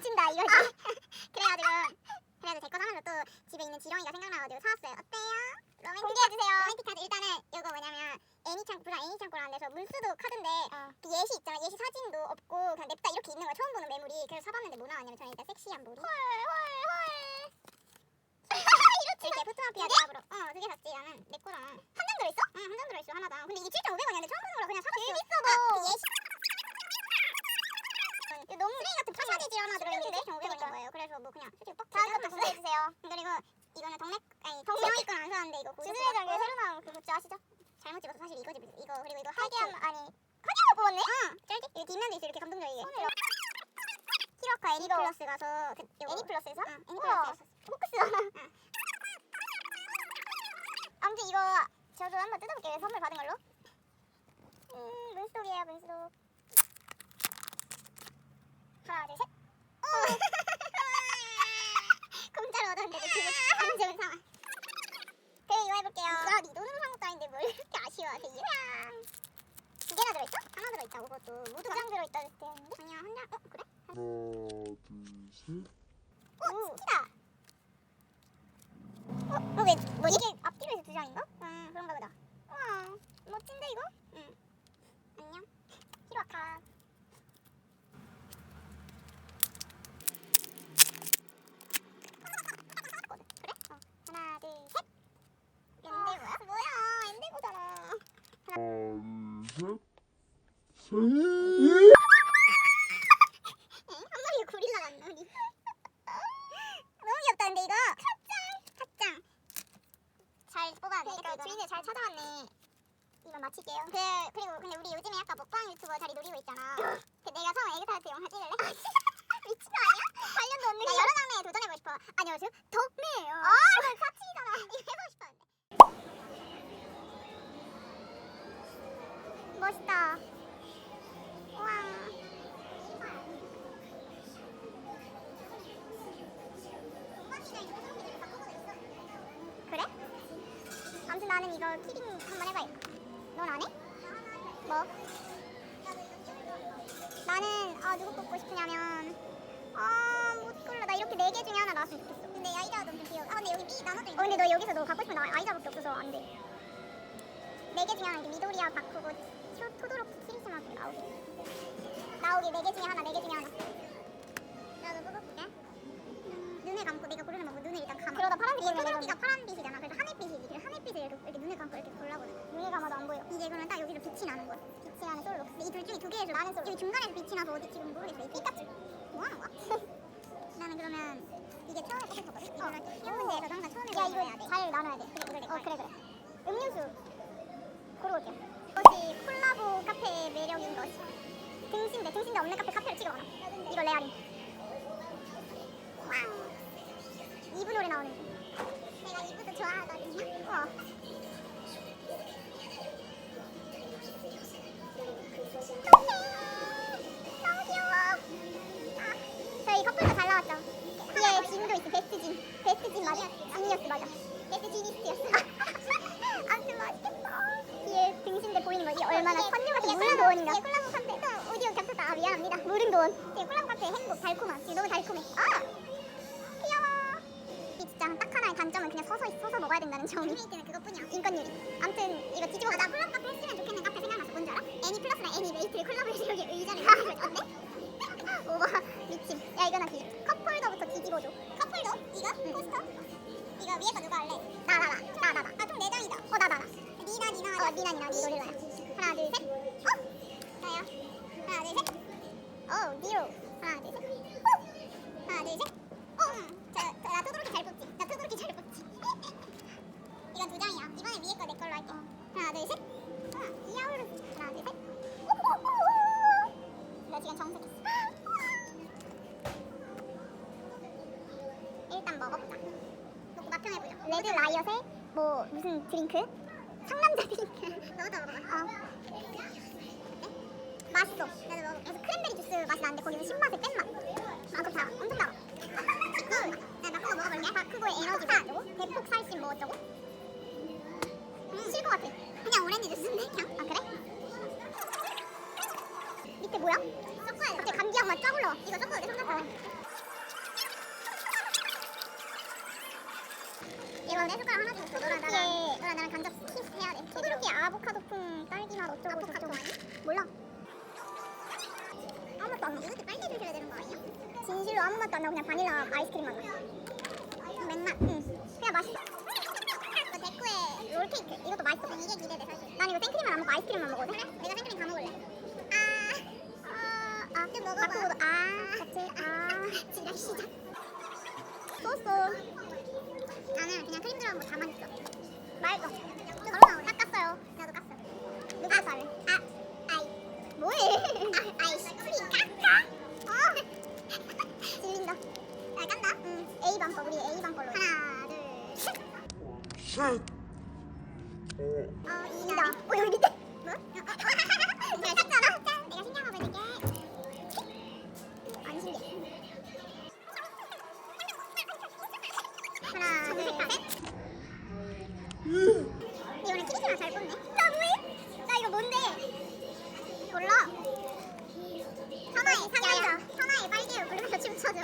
훔친다 이거 그래가지고 그래도 제거 사면서 또 집에 있는 지렁이가 생각나가지고 사왔어요 어때요? 로맨틱해 주세요 로맨틱 카드 일단은 이거 뭐냐면 애니창 부산 애니창고라는 데서 물수도 카드인데 어. 예시 있잖아 예시 사진도 없고 그냥 냅다 이렇게 있는 거 처음 보는 매물이 그래서 사봤는데 뭐 나왔냐면 저는 일단 섹시한 머리 헐헐헐 이렇게 포토마피아 조합으로 어두개 샀지 나는 내 거랑 한 장 들어있어? 응한 장 들어있어 하나당 근데 이게 7,500원이야 근데 처음 보는 거라 그냥 사봤어 재밌어 너 아, 예시 이거 너무 쓰레기 같은 파샤디지 하나 들어있는데? 7,500원인 거예요. 그래서 뭐 그냥 솔직히 뻑 다음 것도 공개해주세요. 그리고 이거는 동맥 아니 동명이 건안 사는데 이거 주술의 장에 새로 나온 그 굿즈 아시죠? 잘못 찍어서 사실 이거 집에서 이거 그리고 이거 하기함 아니 하기함 뽑았네? 응 짤지? 여기 뒷면도 있어 이렇게 감동적이게. 히로카 애니 플러스 가서 그, 애니 플러스에서? 응 애니 플러스에서 포크스잖아 응. 아무튼 이거 저도 한번 뜯어볼게요. 선물 받은 걸로. 음 문스톡이에요 문스톡 하나 둘셋 공짜로 얻었는데도 지금 안 좋은 상황 그래 이거 해볼게요 이거 네 돈으로 산 것도 아닌데 뭘 이렇게 아쉬워하세요 두 개나 들어있어? 하나 들어있다고 그것도 모두 두장 들어있다 했는데 아니야 한장 어? 그래? 하나, 둘, 셋. 오 스키다 어? 어 왜? 뭐 이게 앞뒤로 해서 두 장인가? 응 그런가 보다 와 멋진데 이거? 응 안녕 히로아카 그래? 어 하나 둘셋 엔데고야? 뭐야 엔데고잖아 하나, 둘, 셋. 생일! 응? 한 마리의 고릴라 같나 우리 너무 귀엽다 근데 이거? 갓짱 갓짱 잘 뽑아야 돼 그러니까 주인을 잘 찾아왔네. 이만 마칠게요. 그, 그리고 근데 우리 요즘에 약간 먹방 유튜버 자리 노리고 있잖아. 그 내가 처음 에그타르트 영화 찍을래? 미친 거 아니야? 관련도 없는 나 여러 장르에 도전해보고 싶어. 안녕하세요. 덕매예요. 아 사치잖아. 이거 해보고 싶었는데. 멋있다 나는 이거 키링 한번 해봐야겠다. 넌안 해? 뭐? 나는 아 누구 뽑고 싶으냐면 아못 골라. 나 이렇게 네 개 중에 하나 나왔으면 좋겠어. 근데 아이자가 너무 귀여워. 아 근데 여기 미 나눠져 있어. 어 근데 너 여기서 너 갖고 싶은 나 아이자밖에 없어서 안 돼. 네 개 중에 하나 이렇게 미도리아 바쿠고 초, 토도로키 키리스마스 나오기. 나오기 네개 중에 하나 네 개 중에 하나. 나도 뽑아볼게. 눈을 감고 내가 고르는 방법 눈을 일단 감아 그러다 파란빛 이게 토끼가 파란빛이잖아 그래서 하늘빛을 이렇게, 이렇게 눈을 감고 이렇게 골라보는 거야. 눈을 감아도 안 보여. 이제 그러면 딱 여기서 빛이 나는 거야. 빛이 나는 솔로. 근데 이 둘 중에 두 개에서 나는 솔로. 여기 중간에서 빛이 나서 어디 지금 모르겠어. 이 피카츄 뭐 하는 거야? 나는 그러면 이게 처음에 뽑혔거든? 이거는 쉬운 문제에서 항상 처음에 야 이거 잘 나눠야 돼. 그래 그래. 어 그래 그래. 음료수. 고르고 올게요. 이것이 콜라보 카페의 매력인 것이 등신대 등신대 없는 카페 카페를 찍어가라 이거 레알임. 와우 2부 노래 나오는 중. 내가 2부도 좋아하거든 진 맞아. 지니어스 맞아. 베스트 지니스트였어. 아무튼 맛있겠다. 뒤에 등신대 보이는 거지. 얼마나 선녀 같은 무른 도원인가. 뒤에 콜라보 카페. 또 오디오 겹쳤다. 아, 미안합니다. 무른 도원. 뒤에 콜라보 카페 행복 달콤함. 너무 달콤해. 아! 귀여워. 이 진짜 딱 하나의 단점은 그냥 서서 서서 먹어야 된다는 점. 메이트는 그것뿐이야. 인건율이. 아무튼 이거 뒤집어. 나 콜라보 카페 했으면 좋겠는 카페 생각났어. 뭔지 알아? 애니 플러스랑 애니 메이트를 콜라보해서 여기 의자를 만들 건데. 오바 미친. 야 이거 나 뒤. 컵홀더부터 뒤집어줘. 컵홀더? 이거? 포스터? 이거 위에 거 누가 할래? 나 나 나. 나 나 나. 아총 네 장이다. 어 나 나 나. 니나 니나. 어 니나 니나. 니 노릴라야. 하나 둘 셋. 어? 나야. 하나 둘 셋. 어 니로. 하나 둘 셋. 어? 하나 둘 셋. 어, 저, 저, 나 토도 무슨 드링크? 진실로 아무 맛도 안 나고 그냥 바닐라 아이스크림 맛 나. 맥맛. 응. 그냥 맛있어. 그 데코의 롤케이크 이것도 맛있어. 이게 기대돼 사실. 난 이거 생크림을 안 먹고 아이스크림만 먹거든. 그래? 내가 생크림 다 먹을래. 아, 아, 좀 먹어봐. 아, 같이 아, 지랄 시작. 소스. 나는 그냥 크림 들어간 거다 맛있어. 바로 나오네. 닦았어요. 나도 깠어. 누가 쌀? 아, 아이. 뭐해? 아, 아이씨. 크림 깎아? 어. 셋. 어. 어, 이다. 어, 여기 밑에. 뭐? 내가 샀잖아. 짠. 내가 신경하고 있는 게. 안 신기해. 하나, 둘, 셋. 이번엔 키리키랑 잘 뽑네. 나 뭐해? 나 이거 뭔데? 몰라. 선아의 상남자. 선아의 빨개요. 부르면서 춤춰줘.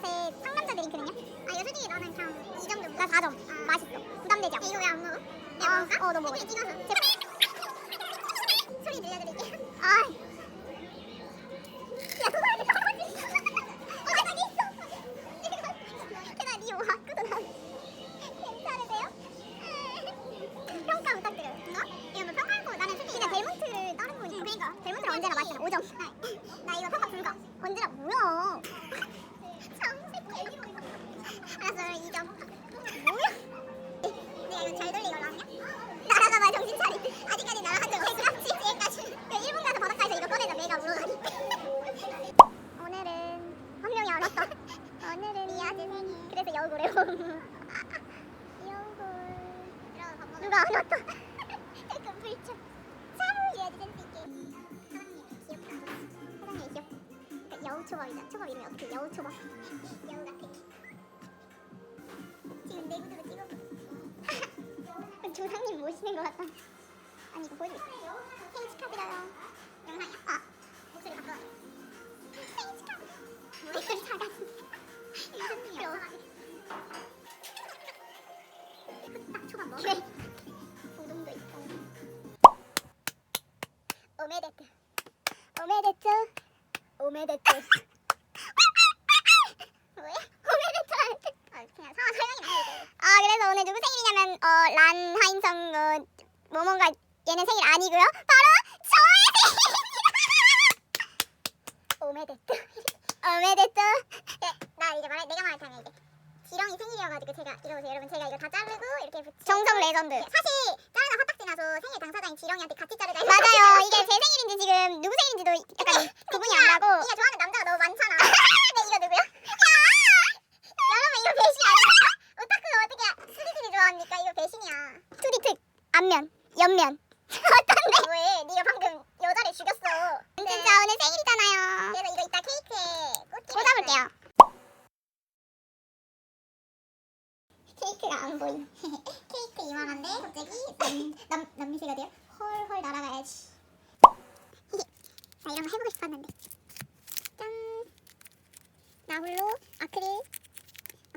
5점. 레드라이엇의 상남자 드링크는요? 아 이거 솔직히 나는 그냥 2점 정도. 나 4점. 맛있어. 부담되지 않아. 이거 왜 안 먹어? 내가 먹을까? 어, 너 먹어. 찍어서. 소리 들려드릴게요. 아. 어, 나 부탁드려요. 어? 뭐. 그러니까 델몬트는 언제나 맛있잖아. 5점. 나 이거 평가 불가. 언제나 뭐야? 정색해. 알았어, 2점. 뭐야? 내가 이거 잘 돌리고 나냐? 날아가봐 정신 차리. 아직까지 날아간 적 없어. 지금까지. 그 일본 가서 바닷가에서 이거 꺼내자. 내가 물어가니. 오늘은 한 명이 안 왔다. 오늘은 이아즈 생일. 그래서 여우고래요. 여우골. 누가 안 왔다. 초밥이다. 초밥 이름이 어떻게 여우 초밥? 여우 같아. 지금 내 구두로 찍어. 조상님 모시는 것 같다. 아니 이거 보여주겠어. 생일 축하드려요. 영상이야. 아 목소리 바꿔. 생일 축하. 목소리. 딱 초밥 먹어. 그래. 우동도 있고. 오메데트. 오메데트. 오메데트. 뭐야? 오메데트. 아 그냥 상황 설명이 나요. 아 그래서 오늘 누구 생일이냐면 어 란 하인성 어, 뭐뭔가 얘는 생일 아니고요. 바로 저의 생일입니다. 오메데트. 오메데트. 네, 나 이제 말해 내가 말할 차례 이제. 지렁이 생일이어가지고 제가 이거 보세요 여러분 제가 이거 다 자르고 이렇게 붙이 정성 레전드 사실 자르다 화딱지 나서 생일 당사자인 지렁이한테 같이 자르자 맞아요 이게 제 생일인지 지금 누구 생일인지도 약간 구분이 안 가고 니가 좋아하는 남자가 너무 많잖아 근데 이거 누구야? 야 여러분 이거 배신 아니야? 오타쿠가 어떻게 스리스리 좋아합니까? 이거 배신이야 투리특 앞면 옆면 어떤데? 왜? 네가 방금 여자를 죽였어 진짜 오늘 생일이잖아요 그래서 이거 이따 케이크에 꽂아볼게요 케이크가 안 보임. 케이크 이만한데 갑자기 남, 남 남미세가 돼요? 헐헐 날아가야지. 나 이런 거 해보고 싶었는데. 짠. 나홀로 아크릴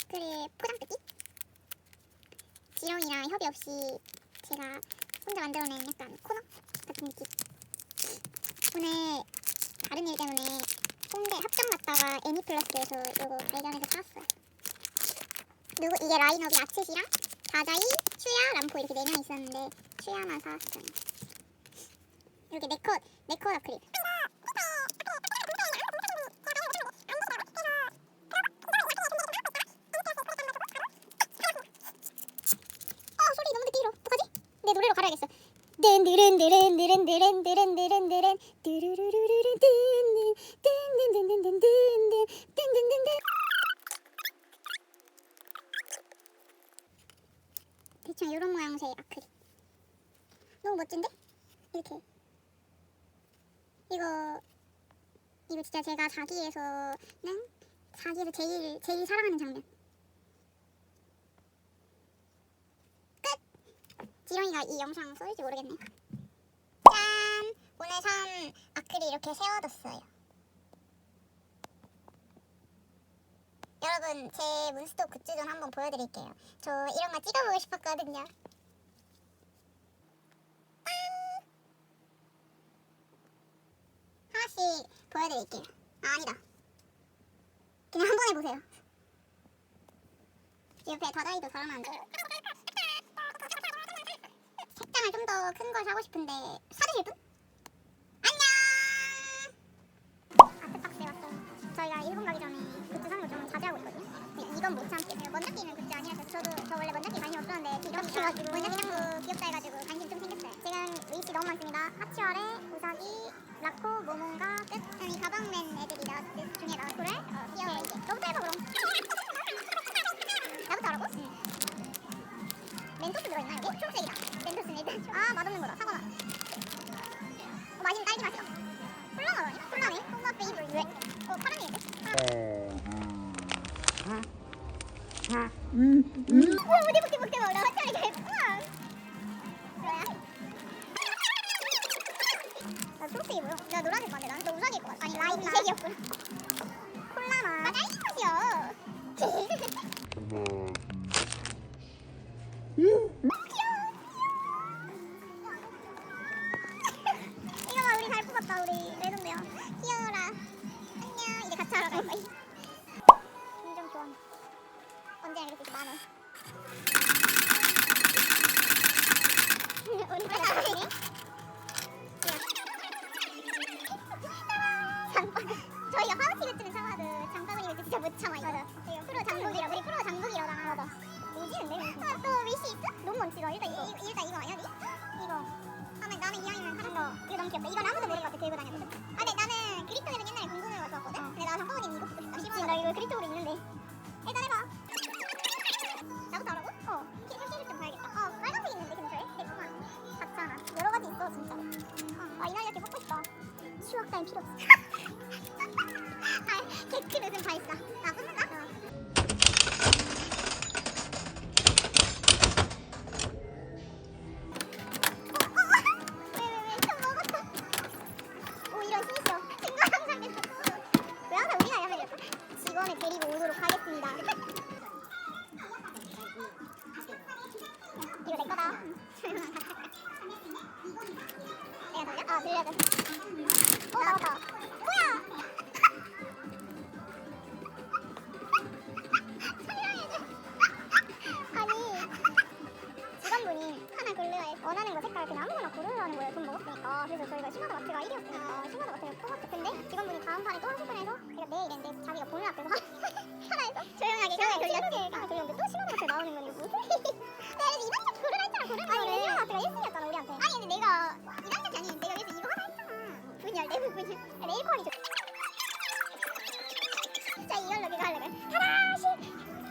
아크릴 포장 뜯기. 지렁이랑 협의 없이 제가 혼자 만들어낸 약간 코너 같은 느낌. 오늘 다른 일 때문에 홍대 합정 갔다가 애니플러스에서 이거 발견해서 샀어요. 누구 이게 라인업이 아츠시랑 다자이, 추야, 람포 이렇게 네 명 있었는데 추야만 사왔어요. 이렇게 네컷 네컷 아크릴. 대충 이런 모양새의 아크릴 너무 멋진데? 이렇게 이거 이거 진짜 제가 자기에서는 자기를 제일 제일 사랑하는 장면 지렁이가 이 영상 쏠지 모르겠네. 짠! 오늘 산 아크릴 이렇게 세워뒀어요. 여러분, 제 문스톡 굿즈 좀 한번 보여드릴게요. 저 이런 거 찍어보고 싶었거든요. 짠! 하나씩 보여드릴게요. 아, 아니다. 그냥 한 번에 보세요. 옆에 다다이도 달아놨는데. 색장을 좀 더 큰 걸 사고 싶은데 사주실 분? 안녕. 아트박스에 왔어요. 저희가 일본 가기 전에 굿즈 사는 걸좀 저 원래 먼저끼 관심 없었는데 귀엽다가지고 먼저끼 짱구 귀엽다 해가지고 관심 좀 생겼어요. 지금 위치 너무 많습니다. 하치월에 우사기, 라코, 모몬가 끝. 그럼 이 가방맨 먹었으니까 그래서 저희가 시마다 마트가 1위였으니까 시마다 마트를 뽑았죠 근데 직원분이 다음 판에 또 하실 거래서 제가 네 이랬는데 자기가 보는 앞에서 하나에서 조용하게 그냥 돌렸지 그냥 돌렸는데 또 시마다 마트 나오는 건데 무슨 내가 그래서 이런 거 고르라 했잖아 고르라 아니 시마다 마트가 1순위였잖아 우리한테 아니 근데 내가 이런 게 아니면 내가 그래서 이거 하나 했잖아 분열 내 부분이 좋자 이걸로 그거 하려고 하나씩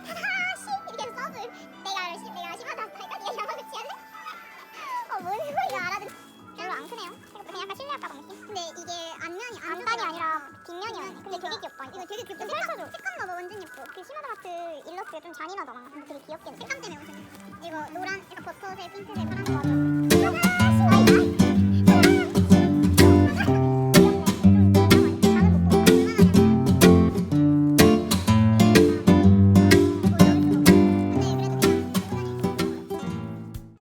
하나씩 이렇게 해서 써줄 내가 시, 내가 시마다 할까 네가 소리야 알아듣 별로 안 크네요. 그냥 약간 실내화 가방 느낌? 근데 이게 앞면이 앞단이 아니라 뒷면이야 근데 되게 귀엽다 이거 되게 귀엽다. 색감, 색감 봐봐 완전 예뻐. 그 시마다 마트 일러스트가 좀 잔인하잖아 근데 되게 귀엽게 색감 때문에 엄청 이거 노란 약간 버터색 핑크색 파란색